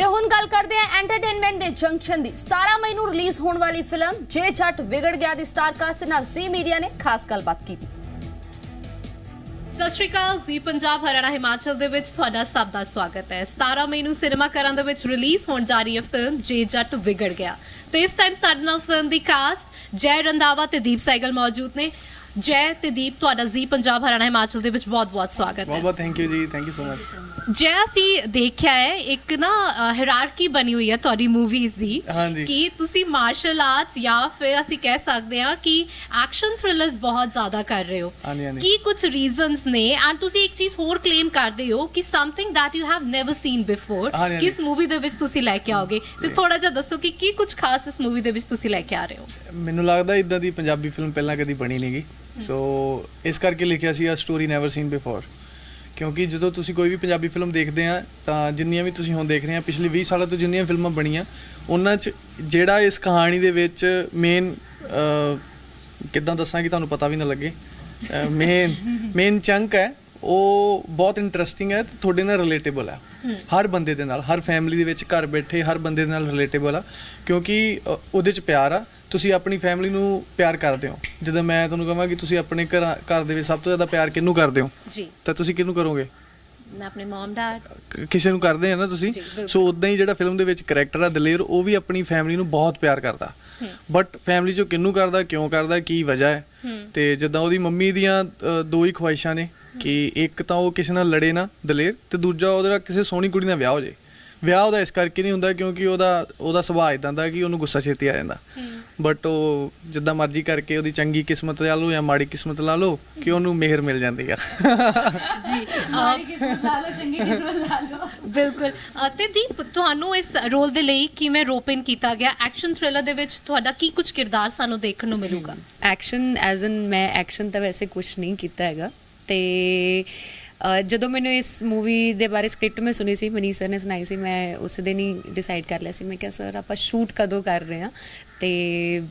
ਤੇ ਹੁਣ ਗੱਲ ਕਰਦੇ ਹਾਂ ਐਂਟਰਟੇਨਮੈਂਟ ਦੇ ਜੰਕਸ਼ਨ ਦੀ। 17 ਮਈ ਨੂੰ ਰਿਲੀਜ਼ ਹੋਣ ਵਾਲੀ ਫਿਲਮ ਜੇ ਜੱਟ ਵਿਗੜ ਗਿਆ ਦੀ ਸਟਾਰ ਕਾਸਟ ਨਾਲ ਸੀ ਮੀਡੀਆ ਨੇ ਖਾਸ ਗੱਲਬਾਤ ਕੀਤੀ। ਸਤਿ ਸ਼੍ਰੀ ਅਕਾਲ ਜੀ, ਪੰਜਾਬ ਹਰਿਆਣਾ ਹਿਮਾਚਲ ਦੇ ਵਿੱਚ ਤੁਹਾਡਾ ਸਭ ਦਾ ਸਵਾਗਤ ਹੈ। 17 ਮਈ ਨੂੰ ਸਿਨੇਮਾ ਘਰਾਂ ਦੇ ਵਿੱਚ ਰਿਲੀਜ਼ ਹੋਣ ਜਾ ਰਹੀ ਹੈ ਫਿਲਮ ਜੇ ਜੱਟ ਵਿਗੜ ਗਿਆ। ਤੇ ਇਸ ਟਾਈਮ ਸਾਡੇ ਨਾਲ ਫਿਲਮ ਦੀ ਕਾਸਟ ਜੈ ਰੰਦਾਵਾ ਤੇ ਦੀਪ ਸਾਈਗਲ ਮੌਜੂਦ ਨੇ। ਜੈ ਤੇ ਦੀਪ ਤੁਹਾਡਾ ਜੀ ਪੰਜਾਬ ਹਰਿਆਣਾ ਹਿਮਾਚਲ ਦੇ ਵਿੱਚ ਬਹੁਤ-ਬਹੁਤ ਸਵਾਗਤ ਬਹੁਤ ਹੈ। ਬਹੁਤ thank you ji thank you so much ਜੈ ਅਸੀਂ ਦੇਖਿਆ ਹੈ ਇੱਕ ਨਾ ਹਾਇਰਾਰਕੀ ਬਣੀ ਹੋਈ ਹੈ ਤੁਹਾਡੀ ਮੂਵੀਜ਼ ਦੀ। ਕਿ ਤੁਸੀਂ ਮਾਰਸ਼ਲ ਆਰਟਸ ਜਾਂ ਫਿਰ ਅਸੀਂ ਕਹਿ ਸਕਦੇ ਹਾਂ ਕਿ ਐਕਸ਼ਨ ਥ੍ਰਿਲਰਸ ਬਹੁਤ ਜ਼ਿਆਦਾ ਕਰ ਰਹੇ ਹੋ। ਕੀ ਕੁਝ ਰੀਜ਼ਨਸ ਨੇ? ਐਂਡ ਤੁਸੀਂ ਇੱਕ ਚੀਜ਼ ਹੋਰ ਕਲੇਮ ਕਰਦੇ ਹੋ ਕਿ something have never seen before ਹਾਂਜੀ, ਹਾਂਜੀ। ਕਿਸ ਮੂਵੀ ਦੇ ਵਿੱਚ ਤੁਸੀਂ ਲੈ ਕੇ ਆਓਗੇ? ਤੇ ਥੋੜਾ ਜਿਹਾ ਦੱਸੋ ਕਿ ਕੀ ਕੁਝ ਖਾਸ ਇਸ ਮੂਵੀ ਦੇ ਵਿੱਚ ਤੁਸੀਂ ਲੈ ਕੇ ਆ ਰਹੇ ਹੋ? ਮੈਨੂੰ ਲੱਗਦਾ ਇਦਾਂ ਦੀ ਪੰਜਾਬੀ ਫਿਲਮ ਪਹਿਲਾਂ ਕਦੀ ਬਣੀ ਨਹੀਂਗੀ ਸੋ ਇਸ ਕਰਕੇ ਲਿਖਿਆ ਸੀ ਆ ਸਟੋਰੀ ਨੈਵਰ ਸੀਨ ਬਿਫੋਰ ਕਿਉਂਕਿ ਜਦੋਂ ਤੁਸੀਂ ਕੋਈ ਵੀ ਪੰਜਾਬੀ ਫਿਲਮ ਦੇਖਦੇ ਆ ਤਾਂ ਜਿੰਨੀਆਂ ਵੀ ਤੁਸੀਂ ਹੁਣ ਦੇਖ ਰਹੇ ਆ ਪਿਛਲੇ 20 ਸਾਲਾਂ ਤੋਂ ਜਿੰਨੀਆਂ ਫਿਲਮਾਂ ਬਣੀਆਂ ਉਹਨਾਂ 'ਚ ਜਿਹੜਾ ਇਸ ਕਹਾਣੀ ਦੇ ਵਿੱਚ ਮੇਨ ਕਿੱਦਾਂ ਦੱਸਾਂ ਕਿ ਤੁਹਾਨੂੰ ਪਤਾ ਵੀ ਨਾ ਲੱਗੇ ਮੇਨ ਮੇਨ ਚੰਕ ਹੈ ਉਹ ਬਹੁਤ ਇੰਟਰਸਟਿੰਗ ਹੈ ਤੇ ਤੁਹਾਡੇ ਨਾਲ ਰਿਲੇਟੇਬਲ ਹੈ। ਹਰ ਬੰਦੇ ਦੇ ਨਾਲ ਹਰ ਫੈਮਿਲੀ ਦੇ ਵਿੱਚ ਘਰ ਬੈਠੇ ਹਰ ਬੰਦੇ ਦੇ ਨਾਲ ਰਿਲੇਟੇਬਲ ਆ ਕਿਉਂਕਿ ਉਹਦੇ 'ਚ ਪਿਆਰ ਆ ਤੁਸੀਂ ਆਪਣੀ ਫੈਮਿਲੀ ਨੂੰ ਪਿਆਰ ਕਰਦੇ ਹੋ। ਜਦੋਂ ਮੈਂ ਤੁਹਾਨੂੰ ਕਹਾਂ ਕਿ ਤੁਸੀਂ ਆਪਣੇ ਘਰ ਘਰ ਦੇ ਵਿੱਚ ਸਭ ਤੋਂ ਜ਼ਿਆਦਾ ਪਿਆਰ ਕਿਹਨੂੰ ਕਰਦੇ ਹੋ? ਜੀ। ਤਾਂ ਤੁਸੀਂ ਕਿਹਨੂੰ ਕਰੋਗੇ? ਮੈਂ ਆਪਣੇ ਮਮ ਡੈਡ ਕਿਸੇ ਨੂੰ ਕਰਦੇ ਆ ਨਾ ਤੁਸੀਂ। ਸੋ ਉਦਾਂ ਹੀ ਜਿਹੜਾ ਫਿਲਮ ਦੇ ਵਿੱਚ ਕੈਰੈਕਟਰ ਆ ਦਲੇਰ ਉਹ ਵੀ ਆਪਣੀ ਫੈਮਿਲੀ ਨੂੰ ਬਹੁਤ ਪਿਆਰ ਕਰਦਾ। ਬਟ ਫੈਮਿਲੀ ਚੋਂ ਕਿਹਨੂੰ ਕਰਦਾ ਕਿਉਂ ਕਰਦਾ ਕੀ ਵਜ੍ਹਾ ਹੈ? ਤੇ ਜਿੱਦਾਂ ਉਹਦੀ ਮੰਮੀ ਦੀਆਂ ਦੋ ਹੀ ਖੁਆਇਸ਼ਾਂ ਨੇ ਕਿ ਇੱਕ ਤਾਂ ਉਹ ਕਿਸੇ ਨਾਲ ਲੜੇ ਨਾ ਦਲੇਰ ਤੇ ਦੂਜਾ ਉਹਦੇ ਨਾਲ ਕਿਸੇ ਸੋਹਣੀ ਕੁੜੀ ਨਾਲ ਵਿਆਹ ਹੋ ਜੇ ਵਿਆਹ ਉਹਦਾ ਇਸ ਕਰਕੇ ਨਹੀਂ ਹੁੰਦਾ ਕਿਉਂਕਿ ਉਹਦਾ ਉਹਦਾ ਸੁਭਾਅ ਇਦਾਂ ਦਾ ਕਿ ਉਹਨੂੰ ਗੁੱਸਾ ਛੇਤੀ ਆ ਜਾਂਦਾ। ਬਟ ਉਹ ਜਿੱਦਾਂ ਮਰਜ਼ੀ ਕਰਕੇ ਉਹਦੀ ਚੰਗੀ ਕਿਸਮਤ ਲਾ ਲਓ ਜਾਂ ਮਾੜੀ ਕਿਸਮਤ ਲਾ ਲਓ ਕਿ ਉਹਨੂੰ ਮਿਹਰ ਮਿਲ ਜਾਂਦੀ ਆ। ਜੀ ਬਿਲਕੁਲ। ਅ, ਤੇ ਦੀਪ ਤੁਹਾਨੂੰ ਇਸ ਰੋਲ ਦੇ ਲਈ ਕਿਵੇਂ ਰੋਪਨ ਕੀਤਾ ਗਿਆ? ਐਕਸ਼ਨ ਥ੍ਰਿਲਰ ਦੇ ਵਿੱਚ ਤੁਹਾਡਾ ਕੀ ਕੁਝ ਕਿਰਦਾਰ ਸਾਨੂੰ ਦੇਖਣ ਨੂੰ ਮਿਲੂਗਾ? ਐਕਸ਼ਨ ਐਜ਼ ਇਨ ਮੈਂ ਐਕਸ਼ਨ ਤਾਂ ਵੈਸੇ ਕੁਝ ਨਹੀਂ ਕੀਤਾ ਹੈਗਾ। ਤੇ ਜਦੋਂ ਮੈਨੂੰ ਇਸ ਮੂਵੀ ਦੇ ਬਾਰੇ ਸਕ੍ਰਿਪਟ ਮੈਂ ਸੁਣੀ ਸੀ, ਮਨੀਸ਼ ਸਰ ਨੇ ਸੁਣਾਈ ਸੀ, ਮੈਂ ਉਸ ਦਿਨ ਹੀ ਡਿਸਾਈਡ ਕਰ ਲਿਆ ਸੀ, ਮੈਂ ਕਿਹਾ ਸਰ ਆਪਾਂ ਸ਼ੂਟ ਕਦੋਂ ਕਰ ਰਹੇ ਹਾਂ? ਤੇ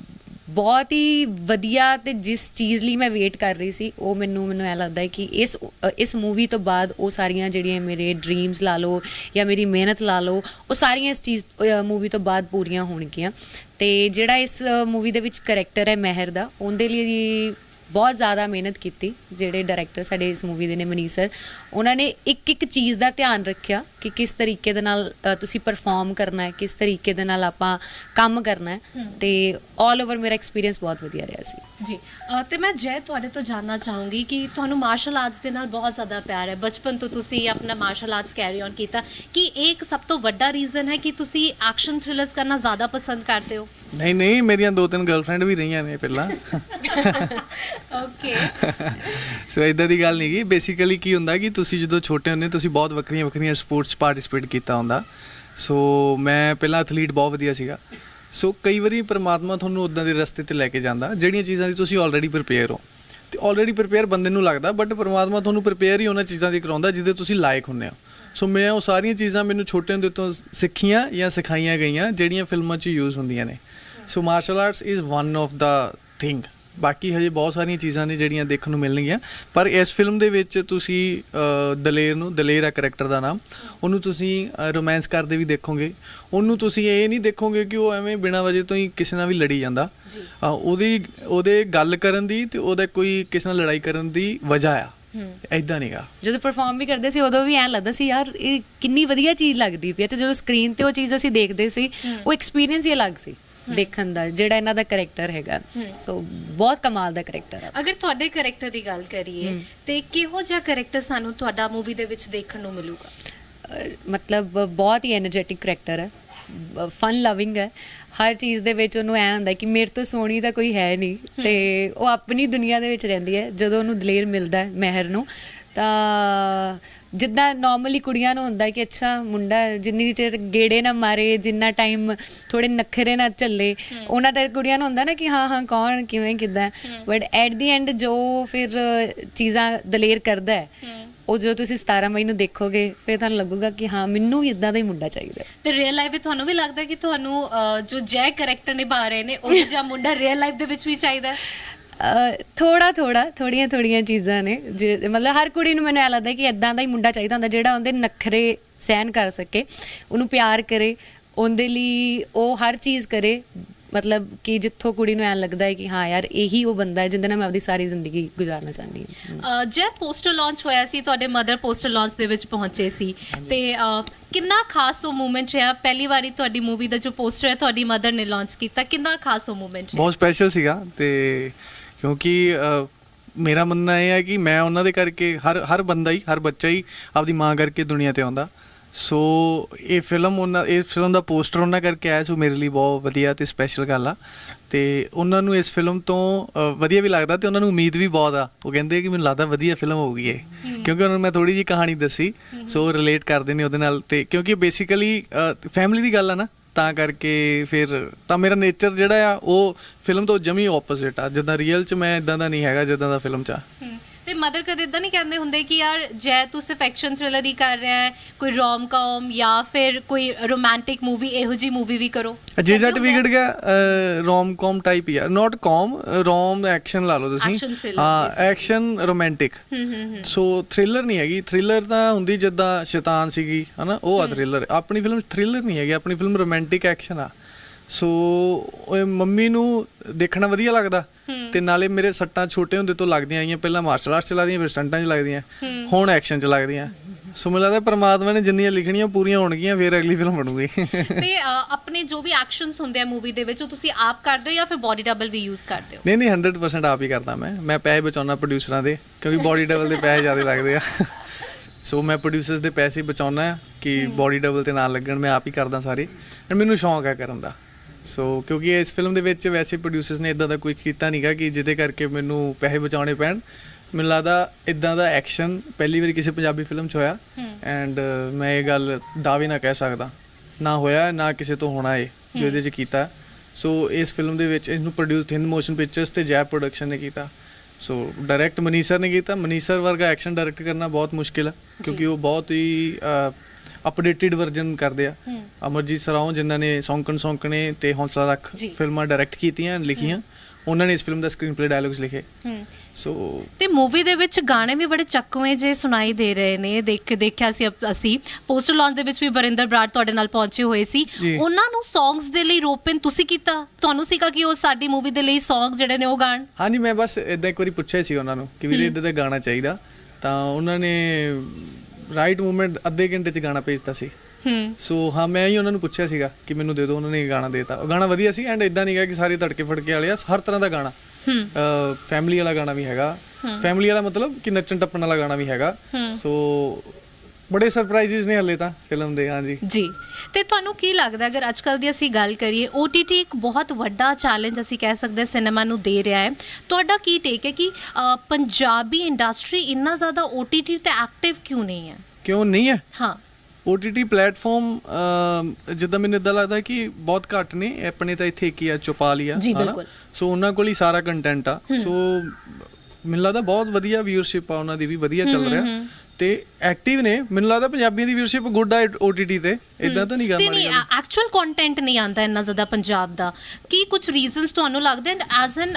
ਬਹੁਤ ਹੀ ਵਧੀਆ ਤੇ ਜਿਸ ਚੀਜ਼ ਲਈ ਮੈਂ ਵੇਟ ਕਰ ਰਹੀ ਸੀ, ਉਹ ਮੈਨੂੰ ਮੈਨੂੰ ਐ ਲੱਗਦਾ ਹੈ ਕਿ ਇਸ ਇਸ ਮੂਵੀ ਤੋਂ ਬਾਅਦ ਉਹ ਸਾਰੀਆਂ ਜਿਹੜੀਆਂ ਮੇਰੇ ਡ੍ਰੀਮਸ ਲਾ ਲਓ ਜਾਂ ਮੇਰੀ ਮਿਹਨਤ ਲਾ ਲਓ, ਉਹ ਸਾਰੀਆਂ ਇਸ ਚੀਜ਼ ਮੂਵੀ ਤੋਂ ਬਾਅਦ ਪੂਰੀਆਂ ਹੋਣਗੀਆਂ। ਤੇ ਜਿਹੜਾ ਇਸ ਮੂਵੀ ਦੇ ਵਿੱਚ ਕੈਰੈਕਟਰ ਹੈ ਮਹਿਰ ਦਾ, ਉਹਦੇ ਲਈ ਬਹੁਤ ਜ਼ਿਆਦਾ ਮਿਹਨਤ ਕੀਤੀ ਜਿਹੜੇ ਡਾਇਰੈਕਟਰ ਸਾਡੇ ਇਸ ਮੂਵੀ ਦੇ ਨੇ ਮਨੀਸ਼ ਸਰ ਉਹਨਾਂ ਨੇ ਇੱਕ ਇੱਕ ਚੀਜ਼ ਦਾ ਧਿਆਨ ਰੱਖਿਆ। ਕਿ ਕਿਸ ਤਰੀਕੇ ਦੇ ਨਾਲ ਤੁਸੀਂ ਪਰਫਾਰਮ ਕਰਨਾ ਹੈ ਕਿਸ ਤਰੀਕੇ ਦੇ ਨਾਲ ਆਪਾਂ ਕੰਮ ਕਰਨਾ ਹੈ। ਤੇ 올 ਓਵਰ ਮੇਰਾ ਐਕਸਪੀਰੀਅੰਸ ਬਹੁਤ ਵਧੀਆ ਰਿਹਾ ਸੀ। ਜੀ ਤੇ ਮੈਂ ਜੈ ਤੁਹਾਡੇ ਤੋਂ ਜਾਨਣਾ ਚਾਹੂੰਗੀ ਕਿ ਤੁਹਾਨੂੰ ਮਾਰਸ਼ਲ ਆਰਟਸ ਦੇ ਨਾਲ ਬਹੁਤ ਜ਼ਿਆਦਾ ਪਿਆਰ ਹੈ। ਬਚਪਨ ਤੋਂ ਤੁਸੀਂ ਆਪਣਾ ਮਾਰਸ਼ਲ ਆਰਟਸ ਕੈਰੀ ਔਨ ਕੀਤਾ। ਕਿ ਇੱਕ ਸਭ ਤੋਂ ਵੱਡਾ ਰੀਜ਼ਨ ਹੈ ਕਿ ਤੁਸੀਂ ਐਕਸ਼ਨ ਥ੍ਰਿਲਰਸ ਕਰਨਾ ਜ਼ਿਆਦਾ ਪਸੰਦ ਕਰਦੇ ਹੋ? ਨਹੀਂ ਨਹੀਂ ਮੇਰੀਆਂ ਦੋ ਤਿੰਨ ਗਰਲਫ੍ਰੈਂਡ ਵੀ ਰਹੀਆਂ ਨੇ ਪਹਿਲਾਂ। ਓਕੇ ਸੋ ਇਦਾਂ ਦੀ ਗੱਲ ਨਹੀਂ ਗੀ। ਬੇਸਿਕਲੀ ਕੀ ਹੁੰਦਾ ਕਿ ਤੁਸੀਂ ਜਦੋਂ ਛੋਟੇ ਹੁੰਦੇ ਤੁਸੀਂ ਬਹੁਤ ਵੱਖਰੀਆਂ ਵੱਖਰੀਆਂ ਸਪੋਰਟਸ 'ਚ ਪਾਰਟਿਸਿਪੇਟ ਕੀਤਾ ਹੁੰਦਾ। ਸੋ ਮੈਂ ਪਹਿਲਾਂ ਐਥਲੀਟ ਬਹੁਤ ਵਧੀਆ ਸੀਗਾ। ਸੋ ਕਈ ਵਾਰੀ ਪ੍ਰਮਾਤਮਾ ਤੁਹਾਨੂੰ ਉਦਾਂ ਦੇ ਰਸਤੇ ਤੇ ਲੈ ਕੇ ਜਾਂਦਾ, ਜਿਹੜੀਆਂ ਚੀਜ਼ਾਂ ਦੀ ਤੁਸੀਂ ਆਲਰੇਡੀ ਪ੍ਰਿਪੇਅਰ ਹੋ। ਤੇ ਆਲਰੇਡੀ ਪ੍ਰਿਪੇਅਰ ਬੰਦੇ ਨੂੰ ਲੱਗਦਾ ਬਟ ਪ੍ਰਮਾਤਮਾ ਤੁਹਾਨੂੰ ਪ੍ਰਿਪੇਅਰ ਹੀ ਉਹਨਾਂ ਚੀਜ਼ਾਂ ਦੀ ਕਰਾਉਂਦਾ, ਜਿਹਦੇ ਤੁਸੀਂ ਲਾਇਕ ਹੁੰਦੇ ਹੋ। ਸੋ ਮੈਂ ਉਹ ਸਾਰੀਆਂ ਚੀਜ਼ਾਂ ਮੈਨੂੰ ਛੋਟੇ ਹੁੰਦੇ ਤੋਂ ਸਿੱਖੀਆਂ ਜਾਂ ਸਿਖਾਈਆਂ ਗਈਆਂ, ਜਿਹੜੀਆਂ ਫਿਲਮਾਂ 'ਚ ਯੂਜ਼ ਹੁੰਦੀਆਂ ਨੇ। So martial arts is one of the thing ਬਾਕੀ ਹਜੇ ਬਹੁਤ ਸਾਰੀਆਂ ਚੀਜ਼ਾਂ ਨੇ ਜਿਹੜੀਆਂ ਦੇਖਣ ਨੂੰ ਮਿਲਣਗੀਆਂ। ਪਰ ਇਸ ਫਿਲਮ ਦੇ ਵਿੱਚ ਤੁਸੀਂ ਦਲੇਰ ਨੂੰ ਦਲੇਰ ਆ ਕਰੈਕਟਰ ਦਾ ਨਾਮ ਉਹਨੂੰ ਤੁਸੀਂ ਰੋਮਾਂਸ ਕਰਦੇ ਵੀ ਦੇਖੋਗੇ। ਉਹਨੂੰ ਤੁਸੀਂ ਇਹ ਨਹੀਂ ਦੇਖੋਗੇ ਕਿ ਉਹ ਐਵੇਂ ਬਿਨਾਂ ਵਜ੍ਹਾ ਤੋਂ ਹੀ ਕਿਸੇ ਨਾਲ ਵੀ ਲੜੀ ਜਾਂਦਾ। ਉਹਦੀ ਉਹਦੇ ਗੱਲ ਕਰਨ ਦੀ ਤੇ ਉਹਦਾ ਕੋਈ ਕਿਸੇ ਨਾਲ ਲੜਾਈ ਕਰਨ ਦੀ ਵਜ੍ਹਾ ਆ। ਐਦਾਂ ਨਹੀਂਗਾ ਜਦੋਂ ਪਰਫਾਰਮ ਵੀ ਕਰਦੇ ਸੀ ਉਦੋਂ ਵੀ ਐਂ ਲੱਗਦਾ ਸੀ ਯਾਰ ਇਹ ਕਿੰਨੀ ਵਧੀਆ ਚੀਜ਼ ਲੱਗਦੀ ਪਈ ਤੇ ਜਦੋਂ ਸਕਰੀਨ ਤੇ ਉਹ ਚੀਜ਼ ਅਸੀਂ ਦੇਖਦੇ ਸੀ ਉਹ ਐਕਸਪੀਰੀਅੰਸ ਹੀ ਅਲੱਗ ਸੀ। ਦੇਖਣ ਦਾ ਜਿਹੜਾ ਇਹਨਾਂ ਦਾ ਕੈਰੈਕਟਰ ਹੈਗਾ। ਸੋ ਬਹੁਤ ਕਮਾਲ ਦਾ ਕੈਰੈਕਟਰ ਹੈ ਅਗਰ ਤੁਹਾਡੇ ਕੈਰੈਕਟਰ ਦੀ ਗੱਲ ਕਰੀਏ ਤੇ ਕਿਹੋ ਜਿਹਾ ਕੈਰੈਕਟਰ ਸਾਨੂੰ ਤੁਹਾਡਾ ਮੂਵੀ ਦੇ ਵਿੱਚ ਦੇਖਣ ਨੂੰ ਮਿਲੂਗਾ? ਮਤਲਬ ਬਹੁਤ ਹੀ એનર્ਜੈਟਿਕ ਕੈਰੈਕਟਰ ਹੈ ਫਨ ਲਵਿੰਗ ਹੈ ਹਰ ਚੀਜ਼ ਦੇ ਵਿੱਚ ਉਹਨੂੰ ਐ ਹੁੰਦਾ ਕਿ ਮੇਰੇ ਤੋਂ ਸੋਹਣੀ ਤਾਂ ਕੋਈ ਹੈ ਨਹੀਂ ਤੇ ਉਹ ਆਪਣੀ ਦੁਨੀਆ ਦੇ ਵਿੱਚ ਰਹਿੰਦੀ ਹੈ। ਜਦੋਂ ਉਹਨੂੰ ਦਲੇਰ ਮਿਲਦਾ ਹੈ ਮਹਿਰ ਨੂੰ ਤਾਂ ਜਿੱਦਾਂ ਨਾਰਮਲੀ ਕੁੜੀਆਂ ਨੂੰ ਹੁੰਦਾ ਕਿ ਅੱਛਾ ਮੁੰਡਾ ਜਿੰਨੀ ਚਿਰ ਗੇੜੇ ਨਾ ਮਾਰੇ ਜਿੰਨਾ ਟਾਈਮ ਥੋੜੇ ਨਖਰੇ ਨਾ ਚੱਲੇ। ਉਹਨਾਂ ਤੇ ਕੁੜੀਆਂ ਨੂੰ ਹੁੰਦਾ ਨਾ ਕਿ ਹਾਂ ਹਾਂ ਕੌਣ ਕਿਵੇਂ ਕਿਦਾਂ। ਬਟ ਐਟ ਦੀ ਐਂਡ ਜੋ ਫਿਰ ਚੀਜ਼ਾਂ ਦਲੇਰ ਕਰਦਾ ਹੈ ਉਹ ਜੋ ਤੁਸੀਂ 17 ਮਈ ਨੂੰ ਦੇਖੋਗੇ ਫਿਰ ਤੁਹਾਨੂੰ ਲੱਗੂਗਾ ਕਿ ਹਾਂ ਮੈਨੂੰ ਵੀ ਇਦਾਂ ਦਾ ਹੀ ਮੁੰਡਾ ਚਾਹੀਦਾ। ਤੇ ਰੀਅਲ ਲਾਈਫ ਵਿੱਚ ਤੁਹਾਨੂੰ ਵੀ ਲੱਗਦਾ ਕਿ ਤੁਹਾਨੂੰ ਜੋ ਜੈ ਕੈਰੈਕਟਰ ਨਿਭਾ ਰਹੇ ਨੇ ਉਹ ਜਿਹਾ ਮੁੰਡਾ ਰੀਅਲ ਲਾਈਫ ਦੇ ਵਿੱਚ ਵੀ ਚਾਹੀਦਾ ਹੈ? ਥੋੜਾ ਥੋੜਾ ਥੋੜੀਆਂ ਥੋੜੀਆਂ ਚੀਜ਼ਾਂ ਨੇ ਜੇ- ਮਤਲਬ ਹਰ ਕੁੜੀ ਨੂੰ ਮੈਨੂੰ ਐ ਲੱਗਦਾ ਕਿ ਇਦਾਂ ਦਾ ਹੀ ਮੁੰਡਾ ਚਾਹੀਦਾ ਹੁੰਦਾ ਜਿਹੜਾ ਉਹਦੇ ਨਖਰੇ ਸਹਿਨ ਕਰ ਸਕੇ ਉਹਨੂੰ ਪਿਆਰ ਕਰੇ ਉਹਦੇ ਲਈ ਉਹ ਹਰ ਚੀਜ਼ ਕਰੇ। ਮਤਲਬ ਕਿ ਜਿੱਥੋਂ ਕੁੜੀ ਨੂੰ ਐਂ ਲੱਗਦਾ ਹੈ ਕਿ ਹਾਂ ਯਾਰ ਇਹੀ ਉਹ ਬੰਦਾ ਹੈ ਜਿੰਦੇ ਨਾਲ ਮੈਂ ਆਪਣੀ ਸਾਰੀ ਜ਼ਿੰਦਗੀ ਗੁਜ਼ਾਰਨਾ ਚਾਹੁੰਦੀ ਹਾਂ। ਅ, ਜੈ ਪੋਸਟਰ ਲਾਂਚ ਹੋਇਆ ਸੀ ਤੁਹਾਡੇ ਮਦਰ ਪੋਸਟਰ ਲਾਂਚ ਦੇ ਵਿੱਚ ਪਹੁੰਚੇ ਸੀ। ਤੇ ਕਿੰਨਾ ਖਾਸ ਉਹ ਮੂਮੈਂਟ ਰਿਹਾ? ਪਹਿਲੀ ਵਾਰੀ ਤੁਹਾਡੀ ਮੂਵੀ ਦਾ ਜੋ ਪੋਸਟਰ ਹੈ ਤੁਹਾਡੀ ਮਦਰ ਨੇ ਲਾਂਚ ਕੀਤਾ। ਕਿੰਨਾ ਖਾਸ ਉਹ ਮੂਮੈਂਟ ਬਹੁਤ ਸਪੈਸ਼ਲ ਸੀਗਾ ਤੇ ਕਿਉਂਕਿ ਮੇਰਾ ਮੰਨਣਾ ਇਹ ਹੈ ਕਿ ਮੈਂ ਉਹਨਾਂ ਦੇ ਕਰਕੇ ਹਰ ਹਰ ਬੰਦਾ ਹੀ ਹਰ ਬੱਚਾ ਹੀ ਆਪਦੀ ਮਾਂ ਕਰਕੇ ਦੁਨੀਆ ਤੇ ਆਉਂਦਾ। ਸੋ ਇਹ ਫਿਲਮ ਉਹਨਾਂ ਇਹ ਫਿਲਮ ਦਾ ਪੋਸਟਰ ਉਹਨਾਂ ਕਰਕੇ ਆਇਆ ਸੋ ਮੇਰੇ ਲਈ ਬਹੁਤ ਵਧੀਆ ਤੇ ਸਪੈਸ਼ਲ ਗੱਲ ਆ। ਤੇ ਉਹਨਾਂ ਨੂੰ ਇਸ ਫਿਲਮ ਤੋਂ ਵਧੀਆ ਵੀ ਲੱਗਦਾ ਤੇ ਉਹਨਾਂ ਨੂੰ ਉਮੀਦ ਵੀ ਬਹੁਤ ਆ। ਉਹ ਕਹਿੰਦੇ ਕਿ ਮੈਨੂੰ ਲੱਗਦਾ ਵਧੀਆ ਫਿਲਮ ਹੋਊਗੀ ਇਹ। ਕਿਉਂਕਿ ਉਹਨਾਂ ਨੂੰ ਮੈਂ ਥੋੜੀ ਜੀ ਕਹਾਣੀ ਦੱਸੀ ਸੋ ਰਿਲੇਟ ਕਰਦੇ ਨੇ ਉਹਦੇ ਨਾਲ ਤੇ ਕਿਉਂਕਿ ਬੇਸਿਕਲੀ ਫੈਮਿਲੀ ਦੀ ਗੱਲ ਆ ਨਾ ਤਾਂ ਕਰਕੇ ਫਿਰ ਤਾਂ ਮੇਰਾ ਨੇਚਰ ਜਿਹੜਾ ਆ, ਉਹ ਫਿਲਮ ਤੋਂ ਜਮੀ ਆਪੋਜ਼ਿਟ ਆ। ਜਿੱਦਾਂ ਰੀਅਲ ਚ ਮੈਂ ਇਦਾਂ ਦਾ ਨਹੀਂ ਹੈਗਾ, ਜਿੱਦਾਂ ਦਾ ਫਿਲਮ ਚ ਆ। ਤੇ ਮਦਰ ਕਦੇ ਇਦਾਂ ਨਹੀਂ ਕਹਿੰਦੇ ਹੁੰਦੇ ਕਿ ਯਾਰ ਜੈ ਤੂੰ ਸਿਰਫ ਐਕਸ਼ਨ ਥ੍ਰਿਲਰ ਹੀ ਕਰ ਰਿਹਾ ਹੈ ਕੋਈ ਰੋਮ ਕਾਮ ਜਾਂ ਫਿਰ ਕੋਈ ਰੋਮਾਂਟਿਕ ਮੂਵੀ ਇਹੋ ਜੀ ਮੂਵੀ ਵੀ ਕਰੋ। ਜੇ ਕਹਿੰਦੇ ਜੱਟ? ਵਿਗੜ ਗਿਆ ਰੋਮ ਕਾਮ ਟਾਈਪ ਆ। ਨਾਟ ਕਾਮ ਰੋਮ ਐਕਸ਼ਨ ਲਾ ਲਓ ਤੁਸੀਂ। ਹਾਂ ਐਕਸ਼ਨ ਰੋਮਾਂਟਿਕ ਸੋ ਥ੍ਰਿਲਰ ਨਹੀਂ ਹੈਗੀ। ਥ੍ਰਿਲਰ ਤਾਂ ਹੁੰਦੀ ਜਿੱਦਾਂ ਸ਼ੈਤਾਨ ਸੀਗੀ ਹਨਾ ਉਹ ਆ ਥ੍ਰਿਲਰ ਆਪਣੀ ਫਿਲਮ ਥ੍ਰਿਲਰ ਨਹੀਂ ਹੈਗੀ ਆਪਣੀ ਫਿਲਮ ਰੋਮਾਂਟਿਕ ਐਕਸ਼ਨ ਆ। ਸੋ ਮੰਮੀ ਨੂੰ ਦੇਖਣਾ ਵਧੀਆ ਲੱਗਦਾ। ਤੇ ਨਾਲੇ ਮੇਰੇ ਸੱਟਾਂ ਛੋਟੇ ਹੁੰਦੇ ਤੋਂ ਲੱਗਦੀਆਂ ਆਈਆਂ ਪਹਿਲਾਂ ਮਾਰਸ਼ਲ ਆਰਟਸ ਚ ਲੱਗਦੀਆਂ ਫਿਰ ਸਟੰਟਾਂ ਚ ਲੱਗਦੀਆਂ ਹੁਣ ਐਕਸ਼ਨ ਚ ਲੱਗਦੀਆਂ ਸੋ ਮੈਨੂੰ ਲੱਗਦਾ ਪ੍ਰਮਾਤਮਾ ਨੇ ਜਿੰਨੀਆਂ ਲਿਖਣੀਆਂ ਪੂਰੀਆਂ ਹੋਣਗੀਆਂ ਫਿਰ ਅਗਲੀ ਫਿਲਮ ਬਣੂਗੀ। ਤੇ ਅ, ਆਪਣੇ ਜੋ ਵੀ ਐਕਸ਼ਨਸ ਹੁੰਦੇ ਆ ਮੂਵੀ ਦੇ ਵਿੱਚ ਉਹ ਤੁਸੀਂ ਆਪ ਕਰਦੇ ਹੋ ਜਾਂ ਫਿਰ ਬੋਡੀ ਡਬਲ ਵੀ ਯੂਜ਼ ਕਰਦੇ ਹੋ? ਨਹੀਂ ਨਹੀਂ 100% ਆਪ ਹੀ ਕਰਦਾ ਮੈਂ। ਮੈਂ ਪੈਸੇ ਬਚਾਉਣਾ ਪ੍ਰੋਡਿਊਸਰਾਂ ਦੇ ਕਿਉਂਕਿ ਬੋਡੀ ਡਬਲ ਦੇ ਪੈਸੇ ਜ਼ਿਆਦਾ ਲੱਗਦੇ ਆ। ਸੋ ਮੈਂ ਪ੍ਰੋਡਿਊਸਰਸ ਦੇ ਪੈਸੇ ਬਚਾਉਣਾ ਕਿ ਬੋਡੀ ਡਬਲ ਤੇ ਨਾ ਲੱਗਣ ਮੈਂ ਆਪ ਹੀ ਕਰਦਾ ਸਾਰੇ। ਐਂਡ ਮੈਨੂੰ ਸ਼ੌਂਕ ਆ ਕਰਨ ਦਾ। ਸੋ ਕਿਉਂਕਿ ਇਸ ਫਿਲਮ ਦੇ ਵਿੱਚ ਵੈਸੇ ਪ੍ਰੋਡਿਊਸਰਸ ਨੇ ਇਦਾਂ ਦਾ ਕੋਈ ਕੀਤਾ ਨਹੀਂਗਾ ਕਿ ਜਿਹਦੇ ਕਰਕੇ ਮੈਨੂੰ ਪੈਸੇ ਬਚਾਉਣੇ ਪੈਣ। ਮੈਨੂੰ ਲੱਗਦਾ ਇਦਾਂ ਦਾ ਐਕਸ਼ਨ ਪਹਿਲੀ ਵਾਰੀ ਕਿਸੇ ਪੰਜਾਬੀ ਫਿਲਮ 'ਚ ਹੋਇਆ। ਐਂਡ ਮੈਂ ਇਹ ਗੱਲ ਦਾਅਵੇ ਨਾਲ ਕਹਿ ਸਕਦਾ। ਨਾ ਹੋਇਆ ਨਾ ਕਿਸੇ ਤੋਂ ਹੋਣਾ ਏ ਜੋ ਇਹਦੇ 'ਚ ਕੀਤਾ। ਸੋ ਇਸ ਫਿਲਮ ਦੇ ਵਿੱਚ ਇਹਨੂੰ ਪ੍ਰੋਡਿਊਸ ਥਿੰਨ ਮੋਸ਼ਨ ਪਿਕਚਰਸ ਤੇ ਜੈ ਪ੍ਰੋਡਕਸ਼ਨ ਨੇ ਕੀਤਾ। ਸੋ ਡਾਇਰੈਕਟ ਮਨੀਸ਼ਰ ਨੇ ਕੀਤਾ। ਮਨੀਸ਼ਰ ਵਰਗਾ ਐਕਸ਼ਨ ਡਾਇਰੈਕਟ ਕਰਨਾ ਬਹੁਤ ਮੁਸ਼ਕਿਲ ਹੈ ਕਿਉਂਕਿ ਉਹ ਬਹੁਤ ਹੀ ਅਪਡੇਟਡ ਵਰਜ਼ਨ ਕਰਦੇ ਆ। ਅਮਰਜੀਤ ਸਰਾਓ ਜਿਨ੍ਹਾਂ ਨੇ ਸੌਂਕਣ ਸੌਂਕਣੇ ਤੇ ਹੌਸਲਾ ਰੱਖ। ਫਿਲਮਾਂ ਡਾਇਰੈਕਟ ਕੀਤੀਆਂ ਲਿਖੀਆਂ ਉਹਨਾਂ ਨੇ ਇਸ ਫਿਲਮ ਦਾ ਸਕਰੀਨ ਪਲੇ ਡਾਇਲੌਗਸ ਲਿਖੇ ਸੋ ਤੇ ਮੂਵੀ ਦੇ ਵਿੱਚ ਗਾਣੇ ਵੀ ਬੜੇ ਚੱਕਵੇਂ ਜੇ ਸੁਣਾਈ ਦੇ ਰਹੇ ਨੇ। ਦੇਖ ਕੇ ਦੇਖਿਆ ਸੀ ਅਸੀਂ। ਪੋਸਟਰ ਲਾਂਚ ਦੇ ਵਿੱਚ ਵੀ ਵਰਿੰਦਰ ਬਰਾੜ ਤੁਹਾਡੇ ਨਾਲ ਪਹੁੰਚੇ ਹੋਏ ਸੀ। ਉਹਨਾਂ ਨੂੰ ਸੌਂਗਸ ਦੇ ਲਈ ਰੋਪਨ ਤੁਸੀਂ ਕੀਤਾ? ਤੁਹਾਨੂੰ ਸੀਗਾ ਕਿ ਉਹ ਸਾਡੀ ਮੂਵੀ ਦੇ ਲਈ ਸੌਂਗ ਜਿਹੜੇ ਨੇ ਉਹ ਗਾਣ? ਹਾਂਜੀ ਮੈਂ ਬਸ ਇਦਾਂ ਇੱਕ ਵਾਰੀ ਪੁੱਛਿਆ ਸੀ ਉਹਨਾਂ ਨੂੰ ਕਿ ਵੀਰੇ ਇਦਾਂ ਦਾ ਗਾਣਾ ਚਾਹੀਦਾ। ਤਾਂ ਉਹਨਾਂ ਨੇ ਰਾਈਟ ਮੂਵਮੈਂਟ ਅੱਧੇ ਘੰਟੇ 'ਚ ਗਾਣਾ ਭੇਜਤਾ ਸੀ। ਹੂੰ। ਸੋ ਹਾਂ ਮੈਂ ਹੀ ਉਹਨਾਂ ਨੂੰ ਪੁੱਛਿਆ ਸੀਗਾ ਕਿ ਮੈਨੂੰ ਦੇ ਦਿਓ ਉਹਨਾਂ ਨੇ ਗਾਣਾ ਦੇਤਾ। ਉਹ ਗਾਣਾ ਵਧੀਆ ਸੀ ਐਂਡ ਇਦਾਂ ਨਹੀਂਗਾ ਕਿ ਸਾਰੇ ਧੜਕੇ ਫੜਕੇ ਵਾਲੇ ਆ ਹਰ ਤਰ੍ਹਾਂ ਦਾ ਗਾਣਾ। ਹੂੰ। ਫੈਮਿਲੀ ਵਾਲਾ ਗਾਣਾ ਵੀ ਹੈਗਾ। ਫੈਮਿਲੀ ਵਾਲਾ ਮਤਲਬ ਕਿ ਨੱਚਣ ਟੱਪਣ ਵਾਲਾ ਗਾਣਾ ਵੀ ਹੈਗਾ। ਸੋ ਬੜੇ ਸਰਪ੍ਰਾਈਜ਼ਸ ਨੇ ਹਲੇ ਤਾਂ ਫਿਲਮ ਦੇ ਹਾਂਜੀ। ਜੀ। ਤੇ ਤੁਹਾਨੂੰ ਕੀ ਲੱਗਦਾ ਅਗਰ ਅੱਜਕੱਲ ਦੀ ਅਸੀਂ ਗੱਲ ਕਰੀਏ OTT ਇੱਕ ਬਹੁਤ ਵੱਡਾ ਚੈਲੰਜ ਅਸੀਂ ਕਹਿ ਸਕਦੇ ਸਿਨੇਮਾ ਨੂੰ ਦੇ ਰਿਹਾ ਹੈ। ਤੁਹਾਡਾ ਕੀ ਟੇਕ ਹੈ ਕਿ ਅ, ਪੰਜਾਬੀ ਇੰਡਸਟਰੀ ਇੰਨਾ ਜ਼ਿਆਦਾ OTT ਤੇ ਐਕਟਿਵ ਕਿਉਂ ਨਹੀਂ ਹੈ? ਕਿਉਂ ਨਹੀਂ ਹੈ? ਹਾਂ। OTT ਪਲੇਟਫਾਰਮ ਜਿੱਦਾਂ ਮੈਨੂੰ ਇਦਾਂ ਲੱਗਦਾ ਕਿ ਬਹੁਤ ਘੱਟ ਨੇ। ਆਪਣੇ ਤਾਂ ਇੱਥੇ ਹੀ ਆ ਚੋਪਾਲ ਹੀ ਆ ਜੀ? ਬਿਲਕੁਲ। ਸੋ ਉਹਨਾਂ ਕੋਲ ਹੀ ਸਾਰਾ ਕੰਟੈਂਟ ਆ। ਸੋ ਮੈਨੂੰ ਲੱਗਦਾ ਬਹੁਤ ਵਧੀਆ ਵਿਊਅਰਸ਼ਿਪ ਆ ਉਹਨਾਂ ਦੀ ਵੀ ਵਧੀਆ ਚੱਲ ਰਿਹਾ। ਤੇ ਐਕਟਿਵ ਨੇ। ਮੈਨੂੰ ਲੱਗਦਾ ਪੰਜਾਬੀਆਂ ਦੀ ਵਿਊਅਰਸ਼ਿਪ ਗੁੱਡ ਆ OTT ਤੇ। ਇਦਾਂ ਤਾਂ ਨਹੀਂ ਗਾ ਮਾੜੀ ਨਹੀਂ ਐਕਚੁਅਲ ਕੰਟੈਂਟ ਨਹੀਂ ਆਉਂਦਾ ਇੰਨਾ ਜ਼ਿਆਦਾ ਪੰਜਾਬ ਦਾ। ਕੀ ਕੁਝ ਰੀਜ਼ਨਸ ਤੁਹਾਨੂੰ ਲੱਗਦੇ? ਐਂਡ ਐਜ਼ ਐਨ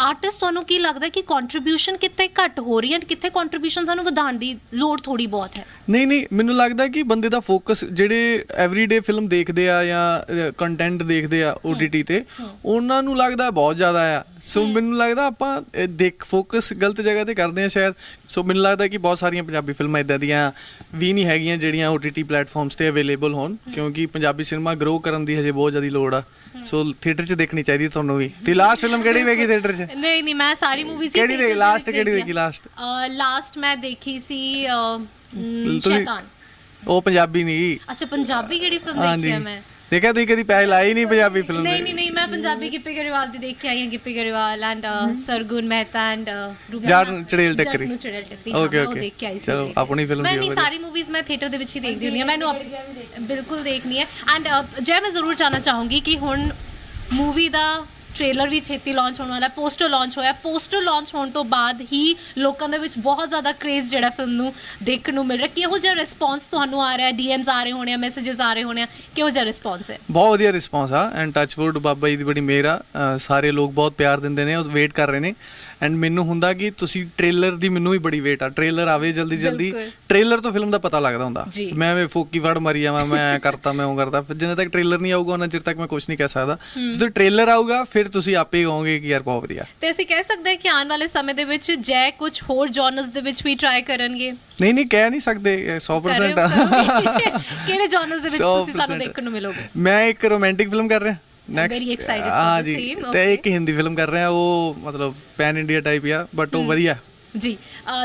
ਆਰਟਿਸਟ ਤੁਹਾਨੂੰ ਕੀ ਲੱਗਦਾ ਕਿ ਕੰਟਰੀਬਿਊਸ਼ਨ ਕਿੱਥੇ ਘੱਟ ਹੋ ਰਹੀ ਹੈ? ਐਂਡ ਕਿੱਥੇ ਕੰਟਰੀਬਿਊਸ਼ਨ ਸਾਨੂੰ ਵਧਾਉਣ ਦੀ ਲੋੜ ਥੋੜੀ ਬਹੁਤ ਹੈ? ਨਹੀਂ ਨਹੀਂ ਮੈਨੂੰ ਲੱਗਦਾ ਕਿ ਬੰਦੇ ਦਾ ਫੋਕਸ ਜਿਹੜੇ ਐਵਰੀਡੇ ਫਿਲਮ ਦੇਖਦੇ ਆ ਜਾਂ ਕੰਟੈਂਟ ਦੇਖਦੇ ਆ OTT ਤੇ ਉਹਨਾਂ ਨੂੰ ਲੱਗਦਾ ਬਹੁਤ ਜ਼ਿਆਦਾ ਆ। ਸੋ ਮੈਨੂੰ ਲੱਗਦਾ ਆਪਾਂ ਦੇਖ ਫੋਕਸ ਗਲਤ ਜਗ੍ਹਾ ਤੇ ਕਰਦੇ ਆ ਸ਼ਾਇਦ। ਸੋ ਮੈਨੂੰ ਲੱਗਦਾ ਕਿ ਬਹੁਤ ਸਾਰੀਆਂ ਪੰਜਾਬੀ ਫਿਲਮਾਂ ਇਦਾਂ ਦੀਆਂ ਵੀ ਨਹੀਂ ਹੈਗੀਆਂ ਜਿਹੜੀਆਂ OTT ਪਲੇਟਫਾਰਮਸ ਤੇ ਅਵੇਲੇਬਲ ਹੋਣ ਕਿਉਂਕਿ ਪੰਜਾਬੀ ਸਿਨੇਮਾ ਗਰੋ ਕਰਨ ਦੀ ਹਜੇ ਬਹੁਤ ਜ਼ਿਆਦਾ ਲੋੜ ਆ। ਸੋ ਥੀਏਟਰ 'ਚ ਦੇਖਣੀ ਚਾਹੀਦੀ ਤੁਹਾਨੂੰ ਵੀ। ਤੇ ਲਾਸਟ ਫਿਲਮ ਕਿਹੜੀ ਵੇਖੀ ਥੀਏਟਰ 'ਚ? ਨਹੀਂ ਨਹੀਂ ਮੈਂ ਸਾਰੀ ਮੂਵੀਜ਼ ਕਿਹੜੀ ਦੇਖ- last ਕਿਹੜੀ ਦੇਖੀ last? ਲਾਸਟ ਮੈਂ ਦੇਖੀ ਸੀ ਸ਼ੈਤਾਨ। ਉਹ ਪੰਜਾਬੀ ਨਹੀਂ। ਅੱਛਾ ਪੰਜਾਬੀ ਕਿਹੜੀ ਫਿਲਮ ਦੇਖੀ ਹੈ ਮੈਂ? ਦੇਖਿਆ ਤੁਸੀਂ ਕਦੀ ਪੈਸੇ ਲਾਏ ਹੀ ਨਹੀਂ ਪੰਜਾਬੀ ਫਿਲਮ ਨਹੀਂ ਦੇ ਨਹੀਂ ਨਹੀਂ ਮੈਂ ਪੰਜਾਬੀ ਗਿੱਪੀ ਗਰੇਵਾਲ ਦੀ ਦੇਖ ਕੇ ਆਈ ਹਾਂ ਗਿੱਪੀ ਗਰੇਵਾਲ ਐਂਡ ਸਰਗੁਣ ਮਹਿਤਾ ਐਂਡ ਰੂਬੀ ਜੱਟ ਨੂੰ ਚੜੇਲ ਟੱਕਰੀ। ਨੂੰ ਚੜੇਲ ਟੱਕਰੀ Okay, ਹਾਂ, ਮੈਂ ਉਹ okay. ਦੇਖ ਕੇ ਆਈ ਸੀ ਚਲੋ। ਆਪਣੀ ਮੈਂ ਵੀ ਨਹੀਂ ਵਧੀਆ। ਸਾਰੀ ਮੂਵੀਜ਼ ਮੈਂ ਥੀਏਟਰ ਦੇ ਵਿੱਚ ਹੀ ਦੇਖਦੀ ਹੁੰਦੀ ਹਾਂ ਮੈਨੂੰ ਬਿਲਕੁਲ ਦੇਖਣੀ ਹੈ ਐਂਡ ਜੇ ਮੈਂ ਜ਼ਰੂਰ ਜਾਣਨਾ ਚਾਹੂੰਗੀ ਕਿ ਹੁਣ ਮੂਵੀ ਦਾ ਟ੍ਰੇਲਰ ਵੀ ਛੇਤੀ ਲਾਂਚ ਹੋਣ ਵਾਲਾ ਪੋਸਟਰ ਲਾਂਚ ਹੋਇਆ। ਪੋਸਟਰ ਲਾਂਚ ਹੋਣ ਤੋਂ ਬਾਅਦ ਹੀ ਲੋਕਾਂ ਦੇ ਵਿੱਚ ਬਹੁਤ ਜ਼ਿਆਦਾ ਕ੍ਰੇਜ਼ ਜਿਹੜਾ ਫਿਲਮ ਨੂੰ ਦੇਖਣ ਨੂੰ ਮਿਲ ਰਿਹਾ। ਕਿਹੋ ਜਿਹਾ ਰਿਸਪੌਂਸ ਤੁਹਾਨੂੰ ਆ ਰਿਹਾ? ਡੀਐਮਸ ਆ ਰਹੇ ਹੋਣੇ ਆ ਮੈਸੇजेस ਆ ਰਹੇ ਹੋਣੇ ਆ। ਕਿਹੋ ਜਿਹਾ ਰਿਸਪੌਂਸ ਹੈ? ਬਹੁਤ ਵਧੀਆ ਰਿਸਪੌਂਸ ਆ। ਐਂਡ ਟੱਚਵੁੱਡ ਬਾਬਾ ਜੀ ਦੀ ਬੜੀ ਮਿਹਰ ਆ। ਸਾਰੇ ਲੋਕ ਬਹੁਤ ਪਿਆਰ ਦਿੰਦੇ ਨੇ, ਉਹ ਵੇਟ ਕਰ ਰਹੇ ਨੇ। ਐਂਡ ਮੈਨੂੰ ਹੁੰਦਾ ਕਿ ਤੁਸੀਂ ਟ੍ਰੇਲਰ ਦੀ ਮੈਨੂੰ ਵੀ ਬੜੀ ਵੇਟ ਆ। ਟ੍ਰੇਲਰ ਆਵੇ ਜਲਦੀ ਜਲਦੀ। ਟ੍ਰੇਲਰ ਤੋਂ ਫਿਲਮ ਦਾ ਪਤਾ ਲੱਗਦਾ ਹੁੰਦਾ। ਮੈਂ ਐਵੇਂ ਫੋਕੀ ਵੜ ਮਾਰੀ ਜਾਵਾਂ ਮੈਂ ਕਰਤਾ ਮੈਂ ਉਹ ਕਰਦਾ ਫਿਰ ਜਿੰਨੇ ਤੱਕ ਟ੍ਰੇਲਰ ਨਹੀਂ ਆਊਗਾ ਉਹਨਾਂ ਚਿਰ ਤੱਕ ਮੈਂ ਕੁਝ ਨਹੀਂ ਕਹਿ ਸਕਦਾ। ਜਦੋਂ ਟ੍ਰੇਲਰ ਆਊਗਾ ਫਿਰ ਤੁਸੀਂ ਆਪੇ ਕਹੋਗੇ ਕਿ ਯਾਰ ਬਹੁਤ ਵਧੀਆ। ਤੇ ਅਸੀਂ ਕਹਿ ਸਕਦੇ ਹਾਂ ਕਿ ਆਉਣ ਵਾਲੇ ਸਮੇਂ ਦੇ ਵਿੱਚ ਜੈ ਕੁਝ ਹੋਰ ਜਨਰਸ ਦੇ ਵਿੱਚ ਵੀ ਟਰਾਈ ਕਰਨਗੇ। ਨਹੀਂ ਨਹੀਂ ਕਹਿ ਨਹੀਂ ਸਕਦੇ। ਇਹ 100% ਆ। ਕਰੋਗੇ? ਕਿਹੜੇ ਜਨਰਸ ਦੇ ਵਿੱਚ ਤੁਸੀਂ ਸਾਨੂੰ 100% ਦੇਖਣ ਨੂੰ ਮਿਲੋਗੇ? ਮੈਂ ਇੱਕ ਰੋਮਾਂਟਿਕ ਫਿਲਮ ਕਰ ਰਿਹਾ। ਨੈਕਸਟ ਹਾਂ ਜੀ ਤੇ. ਇੱਕ ਹਿੰਦੀ ਫਿਲਮ ਕਰ ਰਿਹਾ ਉਹ ਮਤਲਬ ਪੈਨ ਇੰਡੀਆ ਟਾਈਪ ਆ ਬਟ ਉਹ ਵਧੀਆ ਜੀ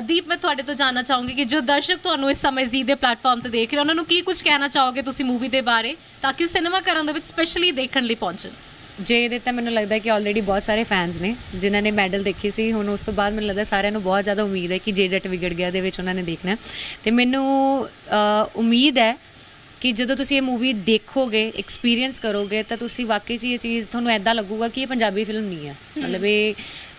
ਦੀਪ ਮੈਂ ਤੁਹਾਡੇ ਤੋਂ ਜਾਨਣਾ ਚਾਹੂੰਗੀ ਕਿ ਜੋ ਦਰਸ਼ਕ ਤੁਹਾਨੂੰ ਇਸ ਸਮੇਂ ਜ਼ੀ ਦੇ ਪਲੇਟਫਾਰਮ ਤੇ ਦੇਖ ਰਹੇ ਉਹਨਾਂ ਨੂੰ ਕੀ ਕੁਝ ਕਹਿਣਾ ਚਾਹੋਗੇ ਤੁਸੀਂ ਮੂਵੀ ਦੇ ਬਾਰੇ ਤਾਂ ਕਿ ਸਿਨੇਮਾ ਕਰਨ ਦੇ ਵਿੱਚ ਸਪੈਸ਼ਲੀ ਦੇਖਣ ਲਈ ਪਹੁੰਚਣ ਜੇ ਇਹਦੇ ਤਾਂ ਮੈਨੂੰ ਲੱਗਦਾ ਕਿ ਆਲਰੇਡੀ ਬਹੁਤ ਸਾਰੇ ਫੈਨਸ ਨੇ ਜਿਨ੍ਹਾਂ ਨੇ ਮੈਡਲ ਦੇਖੇ ਸੀ ਹੁਣ ਉਸ ਤੋਂ ਬਾਅਦ ਮੈਨੂੰ ਲੱਗਦਾ ਸਾਰਿਆਂ ਨੂੰ ਬਹੁਤ ਜ਼ਿਆਦਾ ਉਮੀਦ ਹੈ ਕਿ ਜੇ ਜੱਟ ਵਿਗੜ ਗਿਆ ਦੇ ਵਿੱਚ ਉਹਨਾਂ ਨੇ ਦੇਖਣਾ। ਤੇ ਮੈਨੂੰ ਉਮੀਦ ਹੈ ਕਿ ਜਦੋਂ ਤੁਸੀਂ ਇਹ ਮੂਵੀ ਦੇਖੋਗੇ ਐਕਸਪੀਰੀਅੰਸ ਕਰੋਗੇ ਤਾਂ ਤੁਸੀਂ ਵਾਕਈ 'ਚ ਇਹ ਚੀਜ਼ ਤੁਹਾਨੂੰ ਐਦਾਂ ਲੱਗੂਗਾ ਕਿ ਇਹ ਪੰਜਾਬੀ ਫਿਲਮ ਨਹੀਂ ਹੈ। ਮਤਲਬ ਇਹ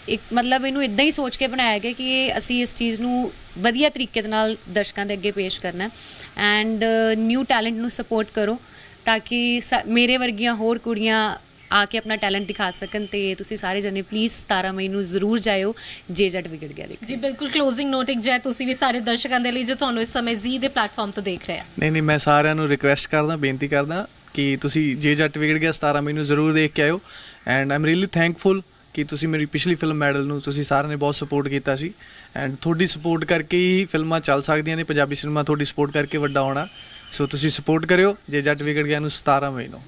ਇੱਕ ਮਤਲਬ ਇਹਨੂੰ ਇਦਾਂ ਹੀ ਸੋਚ ਕੇ ਬਣਾਇਆ ਗਿਆ ਕਿ ਇਹ ਅਸੀਂ ਇਸ ਚੀਜ਼ ਨੂੰ ਵਧੀਆ ਤਰੀਕੇ ਦੇ ਨਾਲ ਦਰਸ਼ਕਾਂ ਦੇ ਅੱਗੇ ਪੇਸ਼ ਕਰਨਾ ਐਂਡ ਨਿਊ ਟੈਲੈਂਟ ਨੂੰ ਸਪੋਰਟ ਕਰੋ ਤਾਂ ਕਿ ਮੇਰੇ ਵਰਗੀਆਂ ਹੋਰ ਕੁੜੀਆਂ ਆ ਕੇ ਆਪਣਾ ਟੈਲੈਂਟ ਦਿਖਾ ਸਕਣ ਤੇ ਤੁਸੀਂ ਸਾਰੇ ਜਣੇ ਪਲੀਜ਼ 17 ਮਈ ਨੂੰ ਜ਼ਰੂਰ ਜਾਇਓ ਜੇ ਜੱਟ ਵਿਗੜ ਗਿਆ ਦੇਖ ਜੀ ਬਿਲਕੁਲ ਕਲੋਜ਼ਿੰਗ ਨੋਟ ਇੱਕ ਜੈ ਤੁਸੀਂ ਵੀ ਸਾਰੇ ਦਰਸ਼ਕਾਂ ਦੇ ਲਈ ਜੋ ਤੁਹਾਨੂੰ ਇਸ ਸਮੇਂ ਜ਼ੀ ਦੇ ਪਲੇਟਫਾਰਮ ਤੋਂ ਦੇਖ ਰਹੇ ਆ। ਨਹੀਂ ਨਹੀਂ ਮੈਂ ਸਾਰਿਆਂ ਨੂੰ ਰਿਕੁਐਸਟ ਕਰਦਾ ਬੇਨਤੀ ਕਰਦਾ ਕਿ ਤੁਸੀਂ ਜੇ ਜੱਟ ਵਿਗੜ ਗਿਆ 17 ਮਈ ਨੂੰ ਜ਼ਰੂਰ ਦੇਖ ਕੇ ਆਇਓ। ਐਂਡ ਆਮ ਰੀਲੀ ਥੈਂਕਫੁਲ ਕਿ ਤੁਸੀਂ ਮੇਰੀ ਪਿਛਲੀ ਫਿਲਮ ਮੈਡਲ ਨੂੰ ਤੁਸੀਂ ਸਾਰਿਆਂ ਨੇ ਬਹੁਤ ਸਪੋਰਟ ਕੀਤਾ ਸੀ। ਐਂਡ ਤੁਹਾਡੀ ਸਪੋਰਟ ਕਰਕੇ ਹੀ ਫਿਲਮਾਂ ਚੱਲ ਸਕਦੀਆਂ ਨੇ ਪੰਜਾਬੀ ਸਿਨੇਮਾ ਤੁਹਾਡੀ ਸਪੋਰਟ ਕਰਕੇ ਵੱਡਾ ਹੋਣਾ। ਸੋ ਤੁਸੀਂ ਸਪੋਰਟ ਕਰਿਓ ਜੇ ਜੱਟ ਵਿਗੜ ਗਿਆ ਨੂੰ 17 ਮਈ ਨੂੰ।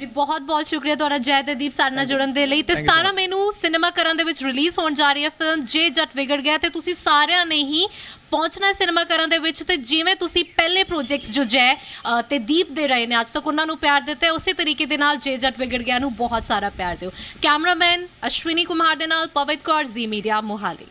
ਜੀ ਬਹੁਤ ਬਹੁਤ ਸ਼ੁਕਰੀਆ ਤੁਹਾਡਾ ਜੈ ਤੇ ਦੀਪ ਸਾਡੇ ਨਾਲ ਜੁੜਨ ਦੇ ਲਈ। ਤੇ Thank you so 17 ਮਈ ਨੂੰ ਸਿਨੇਮਾ ਕਰਨ ਦੇ ਵਿੱਚ ਰਿਲੀਜ਼ ਹੋਣ ਜਾ ਰਹੀ ਹੈ ਫਿਲਮ ਜੇ ਜੱਟ ਵਿਗੜ ਗਿਆ ਤੇ ਤੁਸੀਂ ਸਾਰਿਆਂ ਨੇ ਹੀ ਪਹੁੰਚਣਾ ਸਿਨੇਮਾ ਕਰਨ ਦੇ ਵਿੱਚ। ਤੇ ਜਿਵੇਂ ਤੁਸੀਂ ਪਹਿਲੇ ਪ੍ਰੋਜੈਕਟਸ ਜੋ ਜੈ ਤੇ ਦੀਪ ਦੇ ਰਹੇ ਨੇ ਅੱਜ ਤੱਕ ਉਹਨਾਂ ਨੂੰ ਪਿਆਰ ਦਿੱਤਾ ਉਸੇ ਤਰੀਕੇ ਦੇ ਨਾਲ ਜੇ ਜੱਟ ਵਿਗੜ ਗਿਆ ਨੂੰ ਬਹੁਤ ਸਾਰਾ ਪਿਆਰ ਦਿਓ। ਕੈਮਰਾਮੈਨ ਅਸ਼ਵਿਨੀ ਕੁਮਾਰ ਦੇ ਨਾਲ ਪਵਿਤ ਕੌਰ ਜ਼ੀ ਮੀਡੀਆ ਮੋਹਾਲੀ।